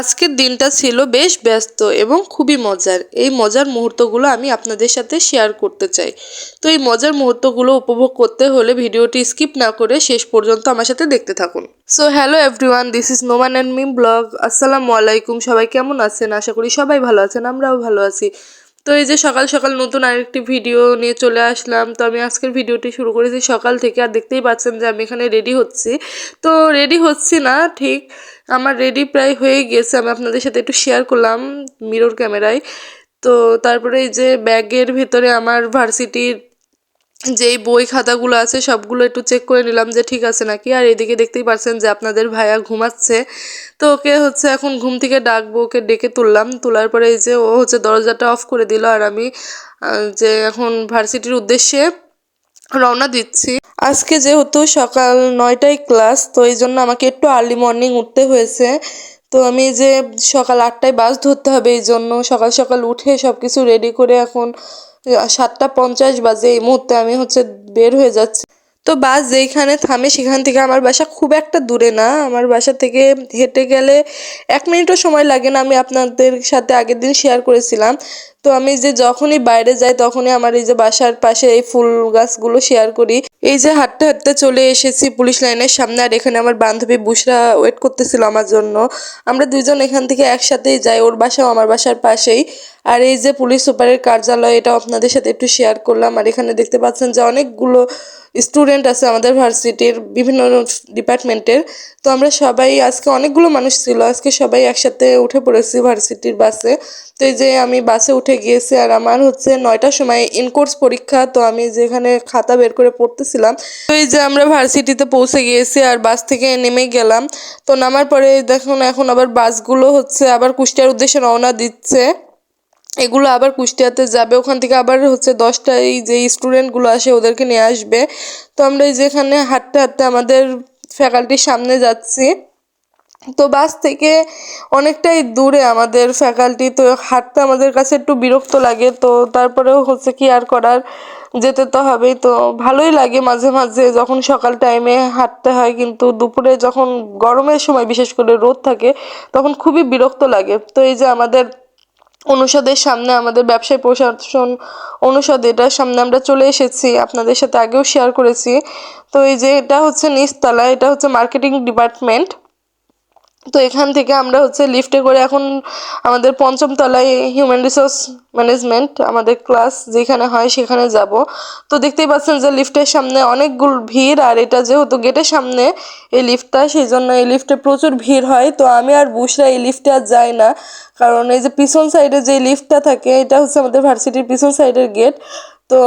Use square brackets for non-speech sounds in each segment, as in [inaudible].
আজকের দিনটা ছিল বেশ ব্যস্ত এবং খুবই মজার। এই মজার মুহূর্তগুলো আমি আপনাদের সাথে শেয়ার করতে চাই। তো এই মজার মুহূর্তগুলো উপভোগ করতে হলে ভিডিওটি স্কিপ না করে শেষ পর্যন্ত আমার সাথে দেখতে থাকুন। So hello everyone this is Noman and Mim vlog আসসালামু আলাইকুম সবাই কেমন আছেন? আশা করি সবাই ভালো আছেন, আমরাও ভালো আছি। তো এই যে সকাল সকাল নতুন আরেকটি ভিডিও নিয়ে চলে আসলাম। তো আমি আজকের ভিডিওটি শুরু করেছি সকাল থেকে। আর দেখতেই পাচ্ছেন যে আমি এখানে রেডি হচ্ছি। তো রেডি হচ্ছি না, ঠিক। আমার রেডি প্রায় হয়ে গেছে। আমি আপনাদের সাথে একটু শেয়ার করলাম মিরর ক্যামেরায়। তো তারপরে এই যে ব্যাগের ভেতরে আমার ভার্সিটির যেই বই খাতাগুলো আছে সবগুলো একটু চেক করে নিলাম যে ঠিক আছে নাকি। আর এদিকে দেখতেই পারছেন যে আপনাদের ভাইয়া ঘুমাচ্ছে। তো ওকে হচ্ছে এখন ঘুম থেকে ডাকবো, ওকে ডেকে তুললাম। তোলার পরে এই যে ও হচ্ছে দরজাটা অফ করে দিল আর আমি যে এখন ভার্সিটির উদ্দেশ্যে রওনা দিচ্ছি। আজকে যেহেতু সকাল নয়টায় ক্লাস, তো এই জন্য আমাকে একটু আর্লি মর্নিং উঠতে হয়েছে। তো আমি যে সকাল আটটায় বাস ধরতে হবে এই জন্য সকাল সকাল উঠে সব কিছু রেডি করে এখন সাতটা পঞ্চাশ বাজে এই মুহূর্তে আমি হচ্ছে বের হয়ে যাচ্ছি। তো বাস যেইখানে থামে সেখান থেকে আমার বাসা খুব একটা দূরে না। আমার বাসা থেকে হেঁটে গেলে এক মিনিটও সময় লাগে না। আমি আপনাদের সাথে আগের দিন শেয়ার করেছিলাম। তো আমি যে যখনই বাইরে যাই, তখনই আমার এই যে বাসার পাশে এই ফুল গাছগুলো শেয়ার করি। এই যে হাঁটতে হাঁটতে চলে এসেছি পুলিশ লাইনের সামনে, আর এখানে আমার বান্ধবী বুসরা ওয়েট করতেছিল আমার জন্য। আমরা দুইজন এখান থেকে একসাথেই যাই, ওর বাসাও আমার বাসার পাশেই। আর এই যে পুলিশ সুপারের কার্যালয় এটা আপনাদের সাথে একটু শেয়ার করলাম। আর এখানে দেখতে পাচ্ছেন যে অনেকগুলো স্টুডেন্ট আছে আমাদের ভার্সিটির, বিভিন্ন ডিপার্টমেন্টের। তো আমরা সবাই, আজকে অনেকগুলো মানুষ ছিল, আজকে সবাই একসাথে উঠে পড়েছি ভার্সিটির বাসে। তো এই যে আমি বাসে উঠে গিয়েছি আর আমার হচ্ছে নয়টার সময় ইনকোর্স পরীক্ষা, তো আমি যেখানে খাতা বের করে পড়তেছিলাম, তো এই যে আমরা ভার্সিটিতে পৌঁছে গিয়েছি আর বাস থেকে নেমে গেলাম, তো নামার পরে দেখুন এখন আবার বাসগুলো হচ্ছে আবার কুষ্টিয়ার উদ্দেশ্যে রওনা দিচ্ছে। এগুলো আবার কুষ্টিয়াতে যাবে, ওখান থেকে আবার হচ্ছে দশটায় যে স্টুডেন্টগুলো আসে ওদেরকে নিয়ে আসবে। তো আমরা এই যেখানে হাঁটতে হাঁটতে আমাদের ফ্যাকাল্টির সামনে যাচ্ছি। তো বাস থেকে অনেকটাই দূরে আমাদের ফ্যাকাল্টি তো হাঁটতে আমাদের কাছে একটু বিরক্ত লাগে, তো তারপরেও হচ্ছে কি আর করার যেতে তো হবেই। তো ভালোই লাগে মাঝে মাঝে যখন সকাল টাইমে হাঁটতে হয়, কিন্তু দুপুরে যখন গরমের সময় বিশেষ করে রোদ থাকে, তখন খুবই বিরক্ত লাগে। তো এই যে আমাদের অনুষদের সামনে আমাদের ব্যবসায় প্রশাসন অনুষদ, এটার সামনে আমরা চলে এসেছি, আপনাদের সাথে আগেও শেয়ার করেছি। তো এই যে এটা হচ্ছে নিচতলা এটা হচ্ছে মার্কেটিং ডিপার্টমেন্ট তো এখান থেকে আমরা হচ্ছে লিফটে করে এখন আমাদের পঞ্চম তলায় হিউম্যান রিসোর্স ম্যানেজমেন্ট আমাদের ক্লাস যেখানে হয় সেখানে যাব। তো দেখতেই পাচ্ছেন যে লিফটের সামনে অনেকগুলো ভিড় আর এটা যেহেতু গেটের সামনে এই লিফটটা সেই জন্য এই লিফটে প্রচুর ভিড় হয়। তো আমি আর বুসরা এই লিফটে আর যাই না। কারণ এই যে পিছন সাইডে যে লিফটটা থাকে, এটা হচ্ছে আমাদের ভার্সিটির পিছন সাইডের গেট তো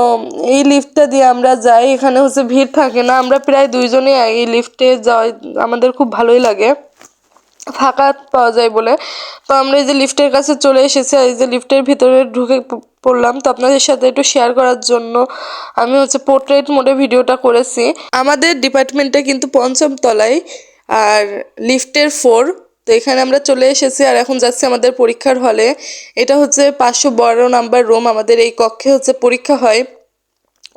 এই লিফটটা দিয়ে আমরা যাই, এখানে হচ্ছে ভিড় থাকে না। আমরা প্রায় দুইজনে এই লিফটে যাই, আমাদের খুব ভালোই লাগে। ফাঁকা পাওয়া যায় বলে। তো আমরা এই যে লিফটের কাছে চলে এসেছি আর এই যে লিফটের ভিতরে ঢুকে পড়লাম। তো আপনাদের সাথে একটু শেয়ার করার জন্য আমি হচ্ছে পোর্ট্রেট মোডে ভিডিওটা করেছি। আমাদের ডিপার্টমেন্টে কিন্তু পঞ্চম তলায় আর লিফটের ফোর তো এখানে আমরা চলে এসেছি আর এখন যাচ্ছি আমাদের পরীক্ষার হলে। এটা হচ্ছে পাঁচশো বারো নাম্বার রুম আমাদের এই কক্ষে হচ্ছে পরীক্ষা হয়।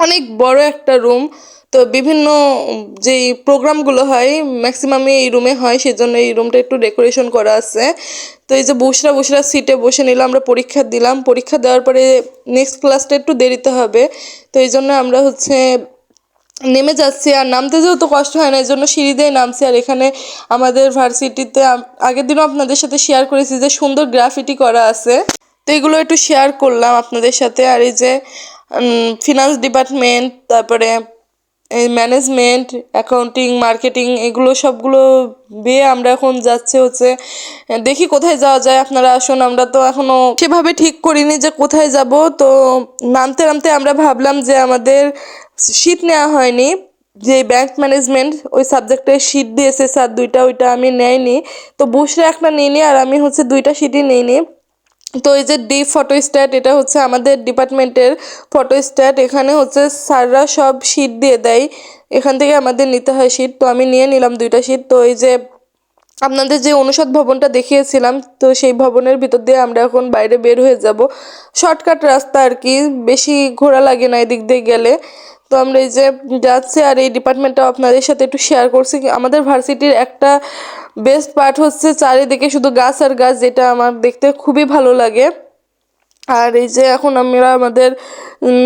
অনেক বড় একটা রুম তো বিভিন্ন যেই প্রোগ্রামগুলো হয় ম্যাক্সিমামই এই রুমে হয়, সেজন্য এই রুমটা একটু ডেকোরেশন করা আছে। তো এই যে বসরা বসরা সিটে বসে নিলাম, আমরা পরীক্ষা দিলাম। পরীক্ষা দেওয়ার পরে নেক্সট ক্লাসটা একটু দেরিতে হবে। তো এই জন্য আমরা হচ্ছে নেমে যাচ্ছি। আর নামতে যেহেতু কষ্ট হয় না, এই জন্য সিঁড়ি দিয়ে নামছি। আর এখানে আমাদের ভার্সিটিতে আগের দিনও আপনাদের সাথে শেয়ার করেছি যে সুন্দর গ্রাফিটি করা আছে। তো এগুলো একটু শেয়ার করলাম আপনাদের সাথে। আর এই যে ফিনান্স ডিপার্টমেন্ট তারপরে এই ম্যানেজমেন্ট অ্যাকাউন্টিং মার্কেটিং এগুলো সবগুলো বিয়ে আমরা এখন যাচ্ছে হচ্ছে, দেখি কোথায় যাওয়া যায়। আপনারা আসুন, আমরা তো এখনও সেভাবে ঠিক করিনি যে কোথায় যাব। তো নামতে নামতে আমরা ভাবলাম যে আমাদের শীত নেওয়া হয়নি। যে ব্যাংক ম্যানেজমেন্ট ওই সাবজেক্টে শীট দিয়েছে স্যার দুইটা ওইটা আমি নেয়নি। তো বুসরে একটা নিইনি আর আমি হচ্ছে দুইটা শীটই নিইনি। তো এই যে ডি ফটো স্ট্যাট এটা হচ্ছে আমাদের ডিপার্টমেন্টের ফটো স্ট্যাট এখানে হচ্ছে স্যাররা সব শিট দিয়ে দেয়। এখান থেকে আমাদের নিতে হয় শিট তো আমি নিয়ে নিলাম দুইটা শিট তো এই যে আপনাদের যে অনুষদ ভবনটা দেখিয়েছিলাম, তো সেই ভবনের ভিতর দিয়ে আমরা এখন বাইরে বের হয়ে যাব। শর্টকাট রাস্তা আর কি, বেশি ঘোরা লাগে না এদিক দিয়ে গেলে। তো আমরা এই যে যাচ্ছি আর এই ডিপার্টমেন্টটা আপনাদের সাথে একটু শেয়ার করছি। আমাদের ভার্সিটির একটা বেস্ট পার্ট হচ্ছে চারিদিকে শুধু গাছ আর গাছ, যেটা আমার দেখতে খুবই ভালো লাগে। আর এই যে এখন আমরা আমাদের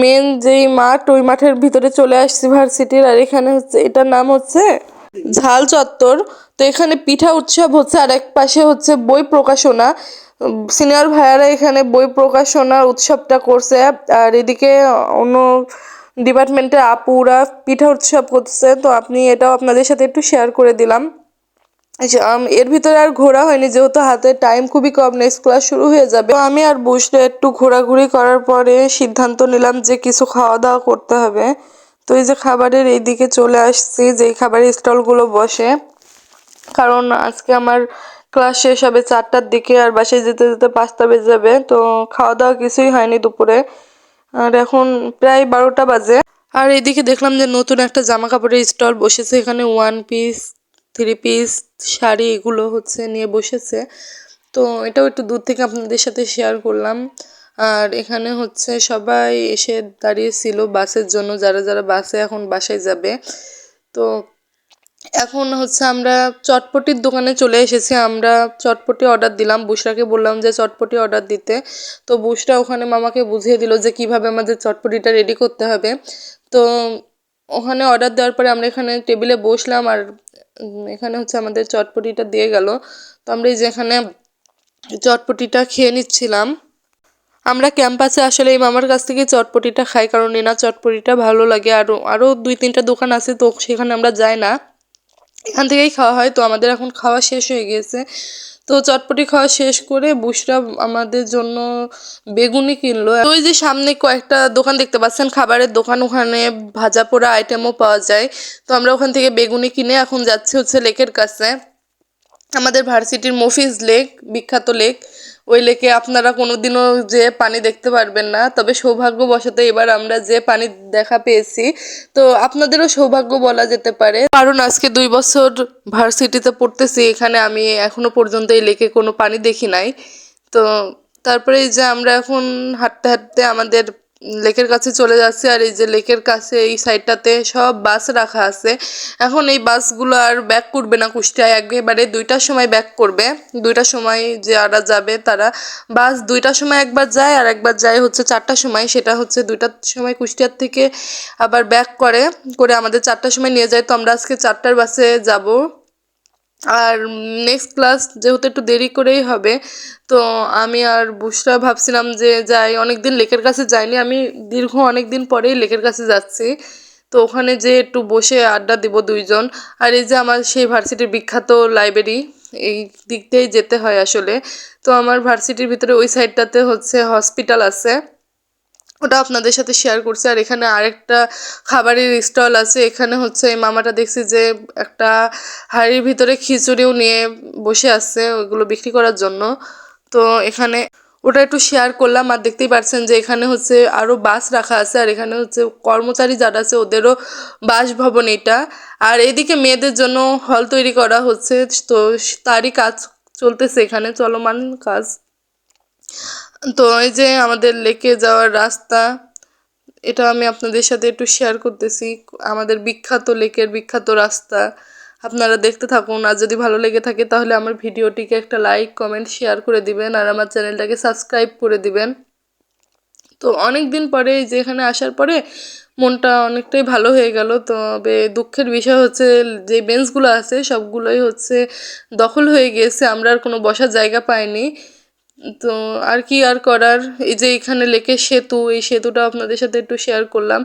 মেন যেই মাঠ, ওই মাঠের ভিতরে চলে আসছি ভার্সিটির আর এখানে হচ্ছে, এটার নাম হচ্ছে ঝাল চত্বর। তো এখানে পিঠা উৎসব হচ্ছে, আর এক পাশে হচ্ছে বই প্রকাশনা। সিনিয়র ভাইয়ারা এখানে বই প্রকাশনার উৎসবটা করছে। আর এদিকে অন্য ডিপার্টমেন্টের আপুরা পিঠা উৎসব করছে তো আপনি এটাও আপনাদের সাথে একটু শেয়ার করে দিলাম। যে, এর ভিতরে আর ঘোরা হয়নি যেহেতু হাতে টাইম খুবই কম নেক্সট ক্লাস শুরু হয়ে যাবে। তো আমি আর বসলে একটু ঘোরাঘুরি করার পরে সিদ্ধান্ত নিলাম যে কিছু খাওয়া দাওয়া করতে হবে। তো এই যে খাবারের এই দিকে চলে আসছি যেই খাবারের স্টলগুলো বসে। কারণ আজকে আমার ক্লাস শেষ হবে চারটার দিকে আর বাসায় যেতে যেতে পাঁচটা বেজে যাবে তো খাওয়া দাওয়া কিছুই হয়নি দুপুরে। আর এখন প্রায় বারোটা বাজে। আর এদিকে দেখলাম যে নতুন একটা জামা কাপড়ের স্টল বসেছে। এখানে one piece three piece sari এগুলো হচ্ছে নিয়ে বসেছে। তো এটাও একটু দূর থেকে আপনাদের সাথে শেয়ার করলাম। আর এখানে হচ্ছে সবাই এসে দাঁড়িয়েছিল বাসের জন্য। যারা যারা বাসে এখন বাসায় যাবে। তো এখন হচ্ছে আমরা চটপটির দোকানে চলে এসেছি। আমরা চটপটি অর্ডার দিলাম। বুসরাকে বললাম যে, চটপটি অর্ডার দিতে। তো বুসরা ওখানে মামাকে বুঝিয়ে দিল যে, কীভাবে আমাদের চটপটিটা রেডি করতে হবে? তো ওখানে অর্ডার দেওয়ার পরে আমরা এখানে টেবিলে বসলাম আর এখানে হচ্ছে আমাদের চটপটিটা দিয়ে গেল। তো আমরা এই যেখানে চটপটিটা খেয়ে নিচ্ছিলাম। আমরা ক্যাম্পাসে আসলে এই মামার কাছ থেকে চটপটিটা খাই, কারণ এনা চটপটিটা ভালো লাগে। আরও আরও দুই তিনটা দোকান আছে, তো সেখানে আমরা যাই না। এখান থেকেই খাওয়া হয়। তো আমাদের এখন খাওয়া শেষ হয়ে গিয়েছে তো চটপটি খাওয়া শেষ করে বুসরা আমাদের জন্য বেগুনি কিনলো। তো ওই যে সামনে কয়েকটা দোকান দেখতে পাচ্ছেন, খাবারের দোকান, ওখানে ভাজা পোড়া আইটেমও পাওয়া যায়। তো আমরা ওখান থেকে বেগুনি কিনে এখন যাচ্ছি হচ্ছে লেকের কাছে। আমাদের ভার্সিটির মফিজ লেক, বিখ্যাত লেক, ওই লেকে আপনারা কোনো দিনও যে পানি দেখতে পারবেন না। তবে সৌভাগ্যবশত এবার আমরা যে পানি দেখা পেয়েছি, তো আপনাদেরও সৌভাগ্য বলা যেতে পারে। কারণ আজকে দুই বছর ভার্সিটিতে পড়তেছি, এখানে আমি এখনও পর্যন্ত এই লেকে কোনো পানি দেখি নাই। তো তারপরে যে আমরা এখন হাঁটতে হাঁটতে আমাদের লেকের কাছে চলে যাচ্ছে আর এই যে লেকের কাছে এই সাইডটাতে সব বাস রাখা আছে। এখন এই বাসগুলো আর ব্যাক করবে না কুষ্টিয়ায়, একেবারে দুইটার সময় ব্যাক করবে। দুইটার সময় যারা যাবে তারা বাস দুইটার সময় একবার যায় আর একবার যায় হচ্ছে চারটার সময়। সেটা হচ্ছে দুইটার সময় কুষ্টিয়ার থেকে আবার ব্যাক করে করে আমাদের চারটার সময় নিয়ে যায়। তো আমরা আজকে চারটার বাসে যাব। আর নেক্সট ক্লাস যেহেতু একটু দেরি করেই হবে, তো আমি আর বুসরা ভাবছিলাম যে যাই অনেক দিন লেকের কাছে যাইনি, আমি দীর্ঘ অনেক দিন পরেই লেকের কাছে যাচ্ছি। তো ওখানে যে একটু বসে আড্ডা দিব দুইজন। আর এই যে আমার সেই ভার্সিটির বিখ্যাত লাইব্রেরি, এই দিক দিয়েই যেতে হয় আসলে। তো আমার ভার্সিটির ভিতরে ওই সাইডটাতে হচ্ছে হসপিটাল আছে। ওটা আপনাদের সাথে শেয়ার করছি। আর এখানে আরেকটা খাবারের স্টল আছে। এখানে হচ্ছে এই মামাটা দেখছি যে একটা হাড়ির ভিতরে খিচুড়িও নিয়ে বসে আছে ওইগুলো বিক্রি করার জন্য। তো এখানে ওটা একটু শেয়ার করলাম আর দেখতেই পারছেন যে এখানে হচ্ছে আরও বাস রাখা আছে। আর এখানে হচ্ছে কর্মচারী যারা আছে ওদেরও বাসভবন এটা। আর এদিকে মেয়েদের জন্য হল তৈরি করা হচ্ছে। তো তারই কাজ চলতেছে এখানে, চলমান কাজ। তো এই যে আমাদের লেকে যাওয়ার রাস্তা, এটা আমি আপনাদের সাথে একটু শেয়ার করতেছি। আমাদের বিখ্যাত লেকের বিখ্যাত রাস্তা, আপনারা দেখতে থাকুন। আর যদি ভালো লেগে থাকে তাহলে আমার ভিডিওটিকে একটা লাইক কমেন্ট শেয়ার করে দিবেন। আর আমার চ্যানেলটাকে সাবস্ক্রাইব করে দিবেন। তো অনেক দিন পরে যে এখানে আসার পরে মনটা অনেকটাই ভালো হয়ে গেল। তবে দুঃখের বিষয় হচ্ছে, যে বেঞ্চগুলো আছে সবগুলোই হচ্ছে দখল হয়ে গিয়েছে। আমরা আর কোনো বসার জায়গা পাইনি। তো আর কি আর করার? এই যে এখানে লেকে সেতু, এই সেতুটা আপনাদের সাথে একটু শেয়ার করলাম।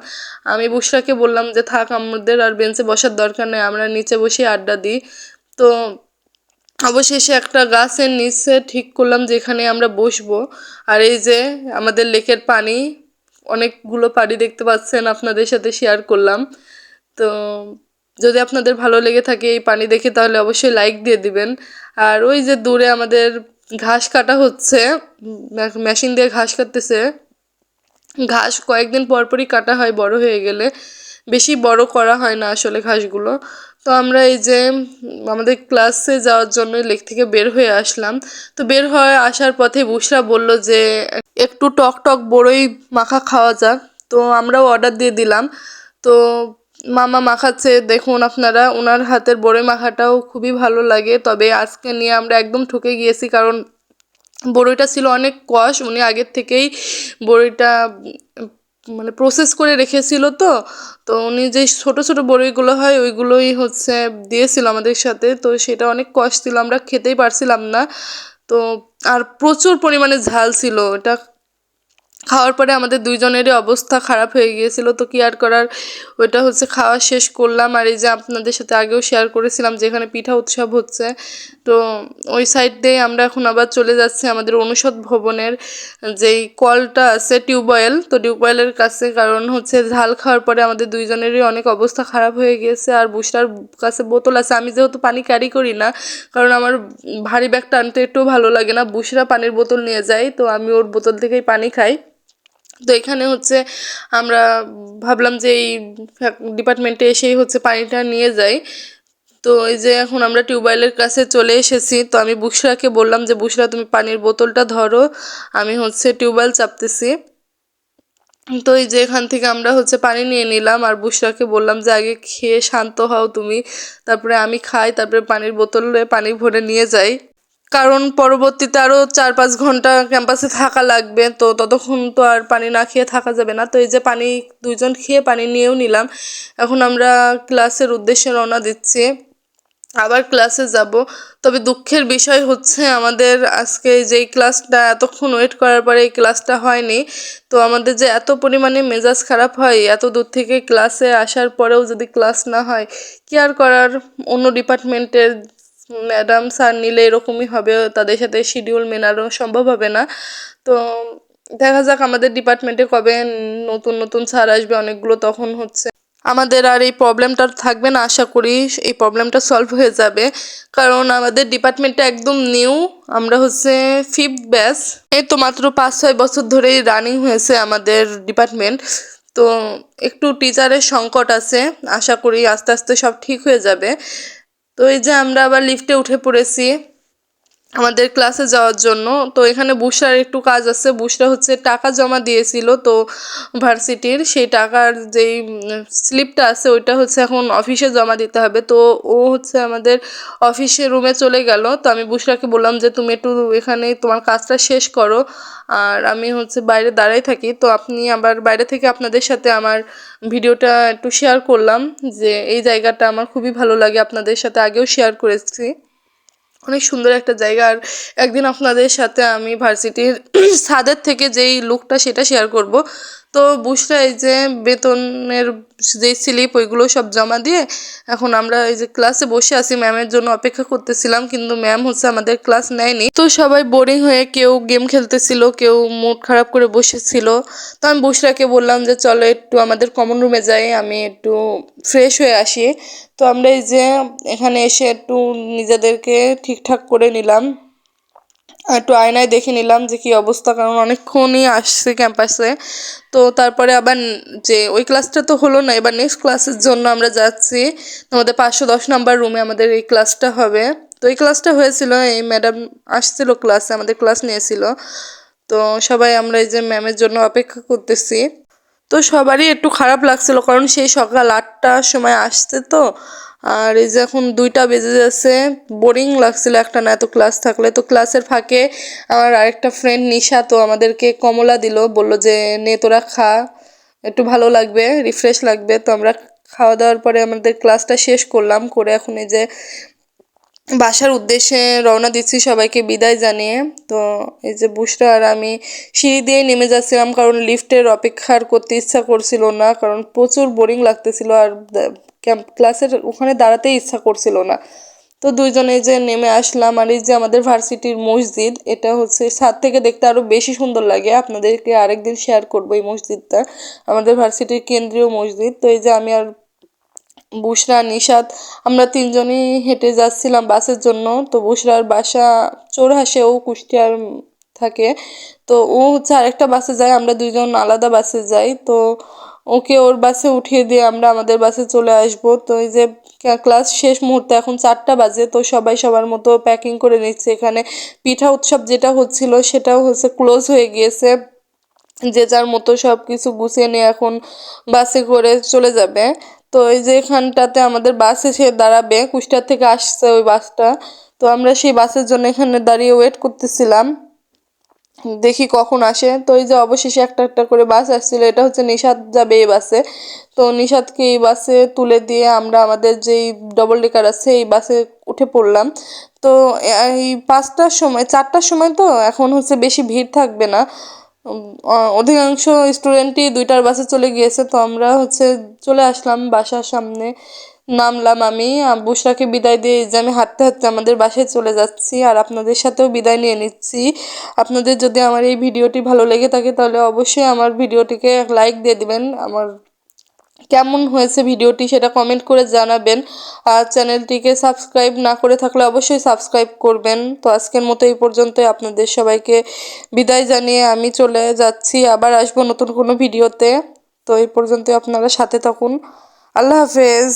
আমি বুসরাকে বললাম যে, থাক, আমাদের আর বেঞ্চে বসার দরকার নেই, আমরা নিচে বসে আড্ডা দিই। তো অবশেষে একটা গাছের নিচে ঠিক করলাম যে এখানে আমরা বসবো। আর এই যে আমাদের লেকের পানি, অনেকগুলো পানি দেখতে পাচ্ছেন, আপনাদের সাথে শেয়ার করলাম। তো যদি আপনাদের ভালো লেগে থাকে এই পানি দেখে, তাহলে অবশ্যই লাইক দিয়ে দিবেন। আর ওই যে দূরে আমাদের ঘাস কাটা হচ্ছে মেশিন দিয়ে ঘাস কাটতেছে। ঘাস কয়েকদিন পর পরই কাটা হয়, বড় হয়ে গেলে। বেশি বড় করা হয় না আসলে ঘাসগুলো। তো আমরা এই যে, আমাদের ক্লাসে যাওয়ার জন্য লেক থেকে বের হয়ে আসলাম। তো বের হয়ে আসার পথে বুসরা বলল যে, একটু টক টক বড়ই মাখা খাওয়া যাক। তো আমরাও অর্ডার দিয়ে দিলাম। তো মামা মাখাচ্ছে দেখুন আপনারা ওনার হাতের বড়ই মাখাটাও খুবই ভালো লাগে। তবে আজকে নিয়ে আমরা একদম ঠকে গিয়েছি কারণ বড়ইটা ছিল অনেক কষ উনি আগের থেকেই বড়ইটা উম, মানে প্রসেস করে রেখেছিল তো। তো উনি যে ছোট ছোট বড়িগুলো হয় ওইগুলোই হচ্ছে দিয়েছিল আমাদের সাথে। তো সেটা অনেক কষ ছিল আমরা খেতেই পারছিলাম না। তো আর প্রচুর পরিমাণে ঝাল ছিল এটা খাওয়ার পরে আমাদের দুইজনেরই অবস্থা খারাপ হয়ে গিয়েছিল, তো কি আর করার? ওইটা হচ্ছে খাওয়া শেষ করলাম। আর এই যে আপনাদের সাথে আগেও শেয়ার করেছিলাম যেখানে পিঠা উৎসব হচ্ছে। তো ওই সাইড দিয়ে আমরা এখন আবার চলে যাচ্ছি আমাদের অনুষদ ভবনের যেই কলটা আছে টিউবওয়েল তো টিউবওয়েলের কাছে, কারণ হচ্ছে ঝাল খাওয়ার পরে আমাদের দুইজনেরই অনেক অবস্থা খারাপ হয়ে গিয়েছে। আর বুসরার কাছে বোতল আছে, আমি যেহেতু পানি ক্যারি করি না, কারণ আমার ভারী ব্যাগটা আনতে একটু ভালো লাগে না। বুসরা পানির বোতল নিয়ে যাই তো আমি ওর বোতল থেকেই পানি খাই। তো এখানে হচ্ছে আমরা ভাবলাম যে এই ডিপার্টমেন্টে এসেই হচ্ছে পানিটা নিয়ে যাই। তো এই যে এখন আমরা টিউবওয়েলের কাছে চলে এসেছি। তো আমি বুসরাকে বললাম যে বুসরা তুমি পানির বোতলটা ধরো। আমি হচ্ছে টিউবওয়েল চাপতেছি। তো এই যে এখান থেকে আমরা হচ্ছে পানি নিয়ে নিলাম আর বুসরাকে বললাম যে, আগে খেয়ে শান্ত হও তুমি। তারপরে আমি খাই, তারপরে পানির বোতলে পানি ভরে নিয়ে যাই। কারণ পরবর্তীতে আরও চার পাঁচ ঘণ্টা ক্যাম্পাসে থাকা লাগবে, তো ততক্ষণ তো আর পানি না খেয়ে থাকা যাবে না। তো এই যে পানি, দুইজন খেয়ে পানি নিয়েও নিলাম। এখন আমরা ক্লাসের উদ্দেশ্যে রওনা দিচ্ছি। আবার ক্লাসে যাব। তবে দুঃখের বিষয় হচ্ছে আমাদের আজকে যেই ক্লাসটা, এতক্ষণ ওয়েট করার পরে এই ক্লাসটা হয়নি। তো আমাদের যে এত পরিমাণে মেজাজ খারাপ হয়, এত দূর থেকে ক্লাসে আসার পরেও যদি ক্লাস না হয়, কি আর করার অন্য ডিপার্টমেন্টের ম্যাডাম স্যার নিলে এরকমই হবে, তাদের সাথে শিডিউল মেনারও সম্ভব হবে না। তো দেখা যাক আমাদের ডিপার্টমেন্টে কবে নতুন নতুন স্যার আসবে, অনেকগুলো তখন হচ্ছে। আমাদের আর এই প্রবলেমটা থাকবে না, আশা করি এই প্রবলেমটা সলভ হয়ে যাবে। কারণ আমাদের ডিপার্টমেন্টটা একদম নিউ আমরা হচ্ছে ফিফথ ব্যাচ এই তো মাত্র পাঁচ ছয় বছর ধরেই রানিং হয়েছে আমাদের ডিপার্টমেন্ট তো একটু টিচারের সংকট আছে, আশা করি আস্তে আস্তে সব ঠিক হয়ে যাবে। তো এই যে আমরা আবার লিফটে উঠে পড়েছি। আমাদের ক্লাসে যাওয়ার জন্য। তো এখানে বুসরার একটু কাজ আছে। বুসরা হচ্ছে টাকা জমা দিয়েছিল তো ভার্সিটির। সেই টাকার যেই স্লিপটা আছে ওইটা হচ্ছে এখন অফিসে জমা দিতে হবে। তো ও হচ্ছে আমাদের অফিসে রুমে চলে গেল। তো আমি বুসরাকে বললাম যে, তুমি একটু এখানে তোমার কাজটা শেষ করো। আর আমি হচ্ছে বাইরে দাঁড়াই থাকি। তো আপনি আবার বাইরে থেকে আপনাদের সাথে আমার ভিডিওটা একটু শেয়ার করলাম যে, এই জায়গাটা আমার খুবই ভালো লাগে। আপনাদের সাথে আগেও শেয়ার করেছি। অনেক সুন্দর একটা জায়গা। আর একদিন আপনাদের সাথে আমি ভার্সিটির [clears throat] ছাদের থেকে যেই লুকটা সেটা শেয়ার করব। তো বুসরা এই যে বেতনের যে স্লিপ, ওইগুলো সব জমা দিয়ে এখন আমরা এই যে ক্লাসে বসে আছি ম্যামের জন্য অপেক্ষা করতেছিলাম, কিন্তু ম্যাম হচ্ছে আমাদের ক্লাস নেয়নি। তো সবাই বোরিং হয়ে কেউ গেম খেলতেছিল, কেউ মুড খারাপ করে বসেছিল। তো আমি বুসরাকে বললাম যে, চলো একটু আমাদের কমন রুমে যাই, আমি একটু ফ্রেশ হয়ে আসি। তো আমরা এই যে এখানে এসে একটু নিজেদেরকে ঠিকঠাক করে নিলাম। একটু আয়নায় দেখে নিলাম যে কী অবস্থা, কারণ অনেকক্ষণই আসছে ক্যাম্পাসে। তো তারপরে আবার যে ওই ক্লাসটা তো হলো না, এবার নেক্সট ক্লাসের জন্য আমরা যাচ্ছি। আমাদের পাঁচশো দশ নাম্বার রুমে আমাদের এই ক্লাসটা হবে। তো এই ক্লাসটা হয়েছিল, এই ম্যাডাম আসছিল ক্লাসে আমাদের ক্লাস নিয়েছিল। তো সবাই আমরা এই যে ম্যামের জন্য অপেক্ষা করতেছি। তো সবারই একটু খারাপ লাগছিল, কারণ সেই সকাল আটটার সময় আসতে তো। আর এই যে এখন দুইটা বেজে যাচ্ছে বোরিং লাগছিল একটা না, এত ক্লাস থাকলে। তো ক্লাসের ফাঁকে আমার আরেকটা ফ্রেন্ড নিশা তো আমাদেরকে কমলা দিল, বলল যে, নে, তোরা খা, একটু ভালো লাগবে রিফ্রেশ লাগবে। তো আমরা খাওয়া দাওয়ার পরে আমাদের ক্লাসটা শেষ করলাম, করে এখন এই যে বাসার উদ্দেশ্যে রওনা দিচ্ছি সবাইকে বিদায় জানিয়ে। তো এই যে বুসরা আর আমি সিঁড়ি দিয়ে নেমে যাচ্ছিলাম, কারণ লিফটের অপেক্ষার করতে ইচ্ছা করছিল না, কারণ প্রচুর বোরিং লাগতেছিল। আর ক্যাম্প ক্লাসের ওখানে দাঁড়াতে ইচ্ছা করছিল না। তো দুইজনে যে নেমে আসলাম আর এই যে আমাদের ভার্সিটির মসজিদ, এটা হচ্ছে ছাদ থেকে দেখতে আরও বেশি সুন্দর লাগে। আপনাদেরকে আরেকদিন শেয়ার করব এই মসজিদটা। আমাদের ভার্সিটির কেন্দ্রীয় মসজিদ। তো এই যে আমি আর বুসরা নিশাদ আমরা তিনজনই হেঁটে যাচ্ছিলাম বাসের জন্য। তো বুসরার বাসা চোরহাসে ও কুষ্টিয়ার থাকে। তো ও হচ্ছে আরেকটা বাসে যায়, আমরা দুইজন আলাদা বাসে যাই। তো ওকে ওর বাসে উঠিয়ে দিয়ে আমরা আমাদের বাসে চলে আসব। তো এই যে ক্লাস শেষ মুহূর্তে এখন চারটা বাজে, তো সবাই সবার মতো প্যাকিং করে নিচ্ছে এখানে। পিঠা উৎসব যেটা হচ্ছিল সেটাও হচ্ছে ক্লোজ হয়ে গিয়েছে। যে যার মতো সব কিছু গুছিয়ে নিয়ে এখন বাসে করে চলে যাবে। তো এই যে এখানটাতে আমাদের বাস এসে দাঁড়াবে কুষ্টার থেকে আসছে ওই বাসটা। তো আমরা সেই বাসের জন্য এখানে দাঁড়িয়ে ওয়েট করতেছিলাম। দেখি কখন আসে। তো এই যে অবশেষে একটা একটা করে বাস আসছিল, এটা হচ্ছে নিষাদ যাবে এই বাসে। তো নিষাদকে এই বাসে তুলে দিয়ে আমরা আমাদের যেই ডবল ডেকার আছে, এই বাসে উঠে পড়লাম। তো এই পাঁচটার সময়, চারটার সময় তো এখন হচ্ছে বেশি ভিড় থাকবে না। অধিকাংশ স্টুডেন্টই দুইটার বাসে চলে গিয়েছে। তো আমরা হচ্ছে চলে আসলাম বাসার সামনে। নামলাম আমি। বুশরাকে বিদায় দিয়ে যে আমি হাঁটতে হাঁটতে আমাদের বাসায় চলে যাচ্ছি আর আপনাদের সাথেও বিদায় নিয়ে নিচ্ছি। আপনাদের যদি আমার এই ভিডিওটি ভালো লেগে থাকে তাহলে অবশ্যই আমার ভিডিওটিকে লাইক দিয়ে দিবেন। আমার কেমন হয়েছে ভিডিওটি সেটা কমেন্ট করে জানাবেন। আর চ্যানেলটিকে সাবস্ক্রাইব না করে থাকলে অবশ্যই সাবস্ক্রাইব করবেন। তো আজকের মতো এই পর্যন্তই। আপনাদের সবাইকে বিদায় জানিয়ে আমি চলে যাচ্ছি। আবার আসব নতুন কোনো ভিডিওতে। তো এই পর্যন্তই আপনারা সাথে থাকুন। আল্লাহ হাফেজ।